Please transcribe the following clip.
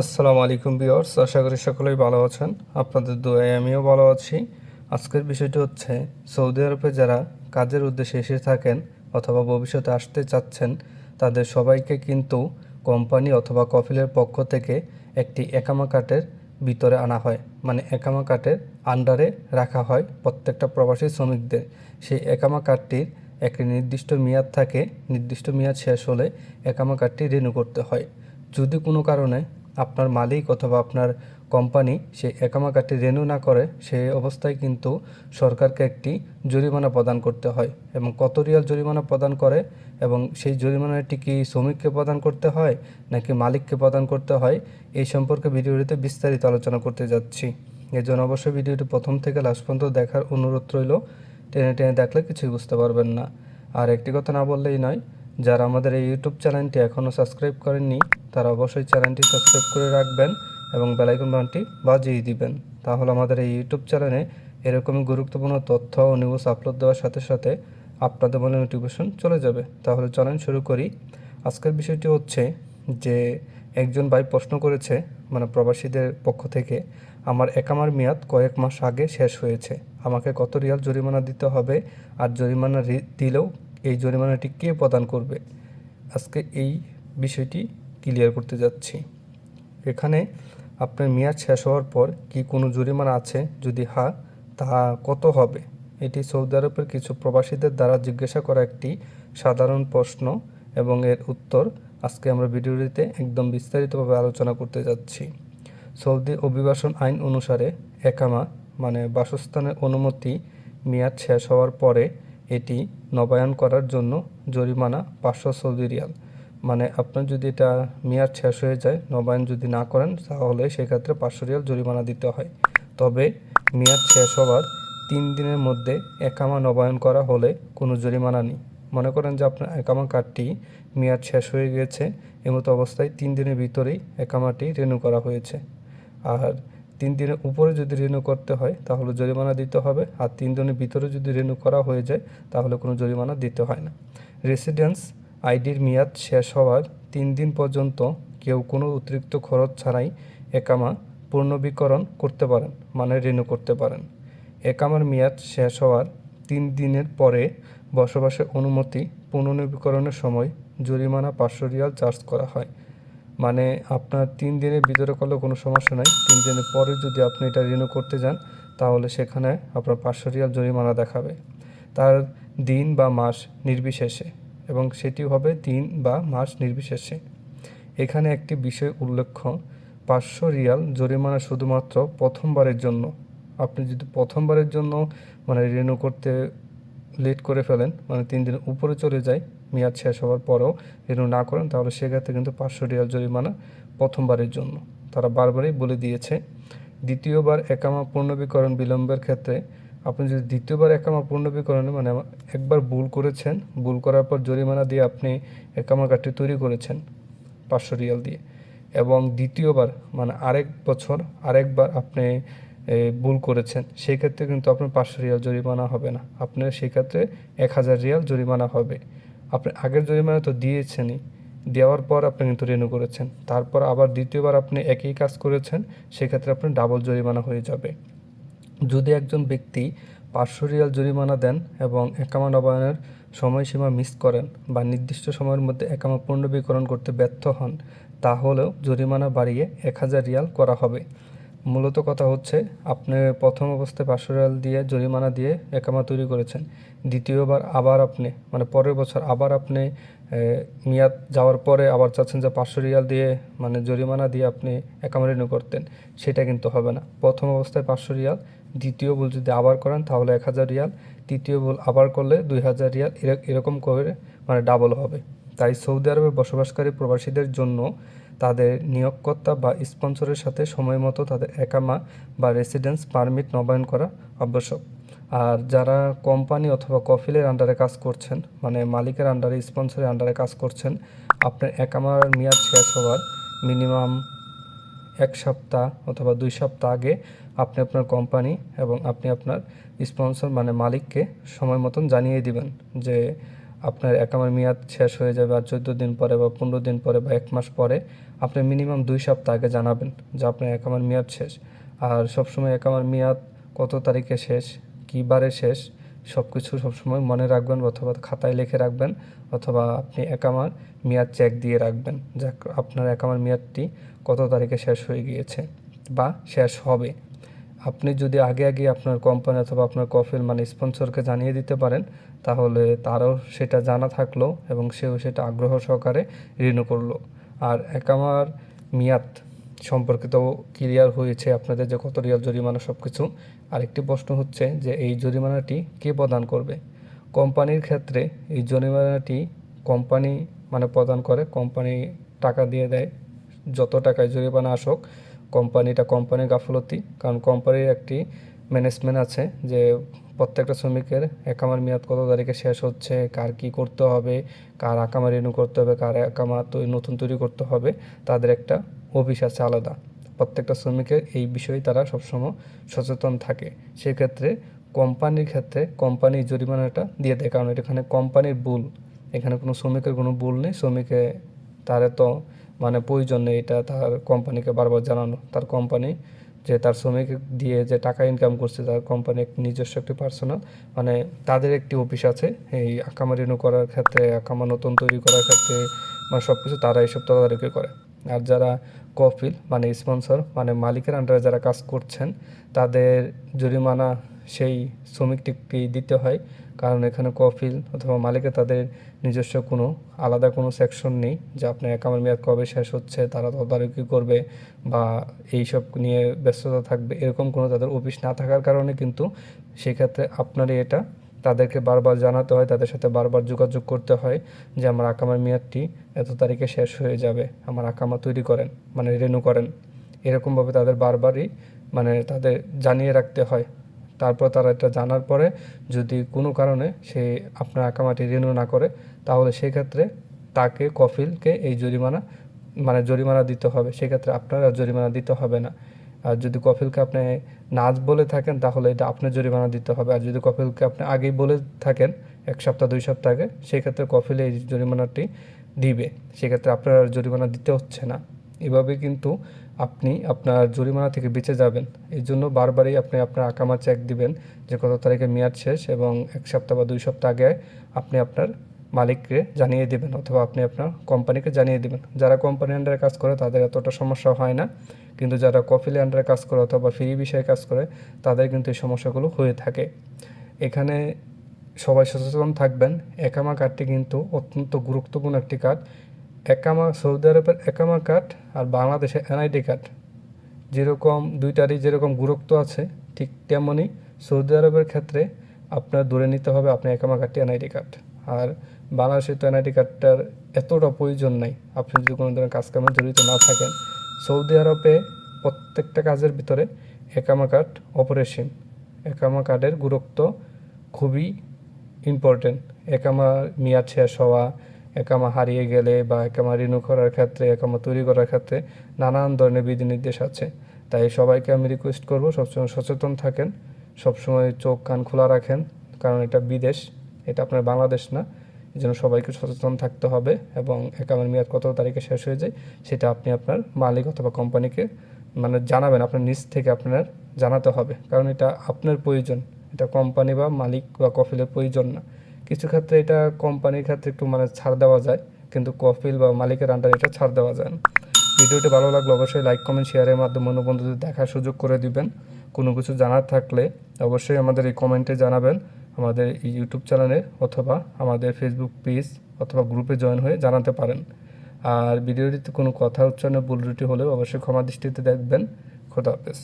আসসালামু আলাইকুম বিয়র্স আশা করি সকলেই ভালো আছেন। আপনাদের দোয়ায় আমিও ভালো আছি। আজকের বিষয়টি হচ্ছে, সৌদি আরবে যারা কাজের উদ্দেশ্যে এসে থাকেন অথবা ভবিষ্যতে আসতে চাচ্ছেন, তাদের সবাইকে কিন্তু কোম্পানি অথবা কফিলের পক্ষ থেকে একটি একামা কার্ডের ভিতরে আনা হয়। মানে একামা কার্ডের আন্ডারে রাখা হয় প্রত্যেকটা প্রবাসী শ্রমিকদের। সেই একামা কার্ডটির একটি নির্দিষ্ট মেয়াদ থাকে, নির্দিষ্ট মেয়াদ শেষ হলে একামা কার্ডটি রিনিউ করতে হয়। যদি কোনো কারণে আপনার মালিক অথবা আপনার কোম্পানি সে একামা কার্ডটি রেনু না করে সেই অবস্থায় কিন্তু সরকারকে একটি জরিমানা প্রদান করতে হয়। এবং কত রিয়াল জরিমানা প্রদান করে এবং সেই জরিমানাটি কি শ্রমিককে প্রদান করতে হয় নাকি মালিককে প্রদান করতে হয়, এই সম্পর্কে ভিডিওটিতে বিস্তারিত আলোচনা করতে যাচ্ছি। এর জন্য অবশ্যই ভিডিওটি প্রথম থেকে লাস্ট পর্যন্ত দেখার অনুরোধ রইল। টেনে টেনে দেখলে কিছুই বুঝতে পারবেন না। আর একটি কথা না বললেই নয়, যারা আমাদের এই ইউটিউব চ্যানেলটি এখনও সাবস্ক্রাইব করেননি তারা অবশ্যই চ্যানেলটি সাবস্ক্রাইব করে রাখবেন এবং বেলাইকন বাটনটি বাজিয়ে দিবেন। তাহলে আমাদের এই ইউটিউব চ্যানেলে এরকমই গুরুত্বপূর্ণ তথ্য ও নিউজ আপলোড দেওয়ার সাথে সাথে আপনাদের মনে নোটিফিকেশন চলে যাবে। তাহলে চলেন শুরু করি। আজকের বিষয়টি হচ্ছে যে একজন ভাই প্রশ্ন করেছে মানে প্রবাসীদের পক্ষ থেকে, আমার একামার মেয়াদ কয়েক মাস আগে শেষ হয়েছে। আমাকে কত রিয়াল জরিমানা দিতে হবে আর জরিমানা দিলেও এই জরিমানাটি কে প্রদান করবে? আজকে এই বিষয়টি ক্লিয়ার করতে যাচ্ছি। এখানে আপনার মেয়াদ শেষ হওয়ার পর কি কোনো জরিমানা আছে? যদি হ্যাঁ তা কত হবে? এটি সৌদি আরবের কিছু প্রবাসীদের দ্বারা জিজ্ঞাসা করা একটি সাধারণ প্রশ্ন এবং এর উত্তর আজকে আমরা ভিডিওটিতে একদম বিস্তারিতভাবে আলোচনা করতে যাচ্ছি। সৌদি অভিবাসন আইন অনুসারে একামা মানে বাসস্থানের অনুমতি, মেয়াদ শেষ হওয়ার পরে এটি নবায়ন করার জন্য জরিমানা পাঁচশো সৌদি রিয়াল। মানে আপনার যদি এটা মেয়াদ শেষ হয়ে যায়, নবায়ন যদি না করেন, তাহলে সেক্ষেত্রে পাঁচশো রিয়াল জরিমানা দিতে হয়। তবে মেয়াদ শেষ হওয়ার তিন দিনের মধ্যে একামা নবায়ন করা হলে কোনো জরিমানা নেই। মনে করেন যে আপনার একামা কার্ডটি মেয়াদ শেষ হয়ে গিয়েছে এমতো অবস্থায় তিন দিনের ভিতরেই একামাটি রেনু করা হয়েছে। আর তিন দিনের উপরে যদি রেনু করতে হয়, তাহলে জরিমানা দিতে হবে। আর তিন দিনের ভিতরে যদি রেনু করা হয়ে যায়, তাহলে কোনো জরিমানা দিতে হয় না। রেসিডেন্স আইডির মেয়াদ শেষ হওয়ার তিন দিন পর্যন্ত কেউ কোনো অতিরিক্ত খরচ ছাড়াই একামা পুনর্বীকরণ করতে পারেন মানে রেনু করতে পারেন। একামার মেয়াদ শেষ হওয়ার তিন দিনের পরে বসবাসের অনুমতি পুনর্নবীকরণের সময় জরিমানা পাঁচশো রিয়াল চার্জ করা হয়। মানে আপনার তিন দিনের ভিতরে করলে কোনো সমস্যা নাই, তিন দিনের পরে যদি আপনি এটা রিনিউ করতে যান, তাহলে সেখানে আপনার পাঁচশো রিয়াল জরিমানা দেখাবে। তার দিন বা মাস নির্বিশেষে। এবং সেটি হবে দিন বা মাস নির্বিশেষে। এখানে একটি বিষয় উল্লেখ্য, পাঁচশো রিয়াল জরিমানা শুধুমাত্র প্রথমবারের জন্য। আপনি যদি প্রথমবারের জন্য মানে রিনিউ করতে লেট করে ফেলেন মানে তিন দিনের উপরে চলে যায়, মেয়াদ শেষ হওয়ার পরেও রিনিউ না করেন, তাহলে সেক্ষেত্রে কিন্তু পাঁচশো রিয়াল জরিমানা প্রথমবারের জন্য। তারা বারবারই বলে দিয়েছে, দ্বিতীয়বার একামা পুনর্বীকরণ বিলম্বের ক্ষেত্রে আপনি যদি দ্বিতীয়বার একামা পুনর্বীকরণে মানে একবার ভুল করেছেন, ভুল করার পর জরিমানা দিয়ে আপনি একামা কার্ডটি তৈরি করেছেন পাঁচশো রিয়াল দিয়ে। এবং দ্বিতীয়বার মানে আরেক বছর, আরেকবার আপনি ভুল করেছেন, সেই ক্ষেত্রে কিন্তু আপনার পাঁচশো রিয়াল জরিমানা হবে না। আপনার সেই ক্ষেত্রে এক হাজার রিয়াল জরিমানা হবে। আপনি আগের জরিমানা তো দিয়েছেনই। দেওয়ার পর আপনি কিন্তু রেনু করেছেন। তারপর আবার দ্বিতীয়বার আপনি একই কাজ করেছেন, সেক্ষেত্রে আপনার ডাবল জরিমানা হয়ে যাবে। যদি একজন ব্যক্তি পাঁচশো রিয়াল জরিমানা দেন এবং একামা নবায়নের সময়সীমা মিস করেন বা নির্দিষ্ট সময়ের মধ্যে একামা পুনর্বীকরণ করতে ব্যর্থ হন, তাহলেও জরিমানা বাড়িয়ে এক হাজার রিয়াল করা হবে। মূলত কথা হচ্ছে, আপনি প্রথম অবস্থায় পাঁচশো রিয়াল দিয়ে জরিমানা দিয়ে একামা তৈরি করেছেন, দ্বিতীয়বার আবার আপনি মানে পরের বছর আবার আপনি মেয়াদ যাওয়ার পরে আবার চাচ্ছেন যে পাঁচশো রিয়াল দিয়ে মানে জরিমানা দিয়ে আপনি একামা রিনিউ করতেন, সেটা কিন্তু হবে না। প্রথম অবস্থায় পাঁচশো রিয়াল দ্বিতীয় ভুল যদি আবার করেন, তাহলে এক হাজার রিয়াল। তৃতীয় ভুল আবার করলে দুই হাজার রিয়াল। এরকম করে মানে ডাবল হবে। তাই সৌদি আরবে বসবাসকারী প্রবাসীদের জন্য তাদের নিয়োগকর্তা বা স্পন্সরের সাথে সময় মতো তাদের একামা বা রেসিডেন্স পারমিট নবায়ন করা আবশ্যক। আর যারা কোম্পানি অথবা কফিলের আন্ডারে কাজ করছেন মানে মালিকের আন্ডারে স্পন্সরের আন্ডারে কাজ করছেন, আপনার একামার মেয়াদ শেষ হওয়ার মিনিমাম এক সপ্তাহ অথবা দুই সপ্তাহ আগে আপনি আপনার কোম্পানি এবং আপনি আপনার স্পন্সর মানে মালিককে সময় মতন জানিয়ে দিবেন যে আপনার একামার মেয়াদ শেষ হয়ে যাবে আর চোদ্দ দিন পরে বা পনেরো দিন পরে বা এক মাস পরে আপনি মিনিমাম দুই সপ্তাহ আগে জানাবেন যে আপনার একামার মেয়াদ শেষ। আর সবসময় একামার মেয়াদ কত তারিখে শেষ, কী বারে শেষ সব কিছু সবসময় মনে রাখবেন অথবা খাতায় লিখে রাখবেন অথবা আপনি একামার মেয়াদ চেক দিয়ে রাখবেন যে আপনার একামার মেয়াদটি কত তারিখে শেষ হয়ে গিয়েছে বা শেষ হবে। আপনি যদি আগে আগে আপনার কোম্পানি অথবা আপনার কফিল মানে স্পন্সরকে জানিয়ে দিতে পারেন, তাহলে তারও সেটা জানা থাকল এবং সেও সেটা আগ্রহ সহকারে রিনিউ করল। আর একামার মেয়াদ সম্পর্কিত ক্লিয়ার হয়েছে আপনাদের যে কত রিয়াল জরিমানা সব কিছু আরেকটি প্রশ্ন হচ্ছে যে এই জরিমানাটি কে প্রদান করবে? কোম্পানির ক্ষেত্রে এই জরিমানাটি কোম্পানি মানে প্রদান করে, কোম্পানি টাকা দিয়ে দেয়, যত টাকায় জরিমানা আসুক, কোম্পানিটা কোম্পানির গাফলতি, কারণ কোম্পানির একটি ম্যানেজমেন্ট আছে যে প্রত্যেকটা শ্রমিকের একামার মেয়াদ কত তারিখে শেষ হচ্ছে, কার কি করতে হবে, কার আকামা রিনিউ করতে হবে, কার একামা নতুন তৈরি করতে হবে, তাদের একটা অফিস আছে আলাদা। প্রত্যেকটা শ্রমিকের এই বিষয়ে তারা সবসময় সচেতন থাকে। সেক্ষেত্রে কোম্পানির ক্ষেত্রে কোম্পানি জরিমানাটা দিয়ে দেয়। কারণ এখানে কোম্পানির ভুল। এখানে কোনো শ্রমিকের কোনো ভুল নেই। শ্রমিকে তার তো মানে প্রয়োজন নেই এটা তার কোম্পানিকে বারবার জানানো। তার কোম্পানি যে তার শ্রমিক দিয়ে যে টাকা ইনকাম করছে তার কোম্পানি নিজস্ব একটি পার্সোনাল মানে তাদের একটি অফিস আছে। এই আকামা রিনিউ করার ক্ষেত্রে, আকামা নতুন তৈরি করার ক্ষেত্রে মানে সব কিছু তারা এইসব তদারকি করে। আর যারা কফিল মানে স্পন্সর মানে মালিকের আন্ডারে যারা কাজ করছেন, তাদের জরিমানা সেই শ্রমিকটিকে দিতে হয়। কারণ এখানে কফিল অথবা মালিকের তাদের নিজস্ব কোনো আলাদা কোনো সেকশন নেই, যে আপনার একামের মেয়াদ কবে শেষ হচ্ছে, তারা তদারকি করবে বা এইসব নিয়ে ব্যস্ততা থাকবে, এরকম কোনো তাদের অফিস না থাকার কারণে কিন্তু সেক্ষেত্রে আপনারই এটা তাদেরকে বারবার জানাতে হয়, তাদের সাথে বারবার যোগাযোগ করতে হয় যে আমার আকামার মেয়াদটি এত তারিখে শেষ হয়ে যাবে। আমার আকামা তৈরি করেন মানে রেনু করেন। এরকমভাবে তাদের বারবারই মানে তাদের জানিয়ে রাখতে হয়। তারপর তারা এটা জানার পরে যদি কোনো কারণে সে আপনার আঁকামাটি রিনিউ না করে, তাহলে সেক্ষেত্রে তাকে, কফিলকে এই জরিমানা মানে জরিমানা দিতে হবে। সেক্ষেত্রে আপনারা জরিমানা দিতে হবে না। আর যদি কফিলকে আপনি নাচ বলে থাকেন, তাহলে এটা আপনার জরিমানা দিতে হবে। আর যদি কফিলকে আপনি আগেই বলে থাকেন, এক সপ্তাহ, দুই সপ্তাহ আগে, সেক্ষেত্রে কফিল এই জরিমানাটি দিবে। সেক্ষেত্রে আপনার জরিমানা দিতে হচ্ছে না। এভাবে কিন্তু আপনি আপনার জরিমানা থেকে বেঁচে যাবেন। এই জন্য বারবারই আপনি আপনার আকামা চেক দিবেন যে কত তারিখে মেয়াদ শেষ এবং এক সপ্তাহ বা দুই সপ্তাহ আগে আপনি আপনার মালিককে জানিয়ে দেবেন অথবা আপনি আপনার কোম্পানিকে জানিয়ে দেবেন। যারা কোম্পানির আন্ডারে কাজ করে, তাদের এতটা সমস্যা হয় না। কিন্তু যারা কফিলে আন্ডারে কাজ করে অথবা ফ্রি বিষয়ে কাজ করে, তাদের কিন্তু এই সমস্যাগুলো হয়ে থাকে। এখানে সবাই সচেতন থাকবেন। একামা কার্ডটি কিন্তু অত্যন্ত গুরুত্বপূর্ণ একটি কার্ড একামা, সৌদি আরবের একামা কার্ড আর বাংলাদেশের এনআইডি কার্ড যেরকম দুইটারই যেরকম গুরুত্ব আছে, ঠিক তেমনই সৌদি আরবের ক্ষেত্রে আপনার দূরে নিতে হবে আপনার একামা কার্ডটি এনআইডি কার্ড আর বাংলাদেশের তো এনআইডি কার্ডটার এতটা প্রয়োজন নাই। আপনি যদি কোনো ধরনের কাজকর্মে জড়িত না থাকেন, সৌদি আরবে প্রত্যেকটা কাজের ভিতরে একামা কার্ড অপারেশন একামা কার্ডের গুরুত্ব খুবই ইম্পর্টেন্ট একামা মেয়াদ শেষ হওয়া, একামা হারিয়ে গেলে বা একামা রিনিউ করার ক্ষেত্রে, একামা তৈরি করার ক্ষেত্রে নানান ধরনের বিধিনির্দেশ আছে। তাই সবাইকে আমি রিকোয়েস্ট করব সবসময় সচেতন থাকেন, সবসময় চোখ কান খোলা রাখেন, কারণ এটা বিদেশ। এটা আপনার বাংলাদেশ না। এই জন্য সবাইকে সচেতন থাকতে হবে এবং একামের মেয়াদ কত তারিখে শেষ হয়ে যায় সেটা আপনি আপনার মালিক অথবা কোম্পানিকে মানে জানাবেন, আপনার নিজ থেকে আপনার জানাতে হবে। কারণ এটা আপনার প্রয়োজন। এটা কোম্পানি বা মালিক বা কফিলের প্রয়োজন না। কিছু ক্ষেত্রে এটা কোম্পানির ক্ষেত্রে একটু মানে ছাড় দেওয়া যায়, কিন্তু কফিল বা মালিকের আন্ডারে এটা ছাড় দেওয়া যায় না। ভিডিওটি ভালো লাগলে অবশ্যই লাইক কমেন্ট শেয়ারের মাধ্যমে অন্য বন্ধুদের দেখার সুযোগ করে দিবেন। কোনো কিছু জানার থাকলে অবশ্যই আমাদের এই কমেন্টে জানাবেন। আমাদের ইউটিউব চ্যানেলে অথবা আমাদের ফেসবুক পেজ অথবা গ্রুপে জয়েন হয়ে জানাতে পারেন। আর ভিডিওটিতে কোনো কথা উচ্চারণে ভুল ত্রুটি হলেও অবশ্যই ক্ষমা দৃষ্টিতে দেখবেন। খোদা হাফেজ।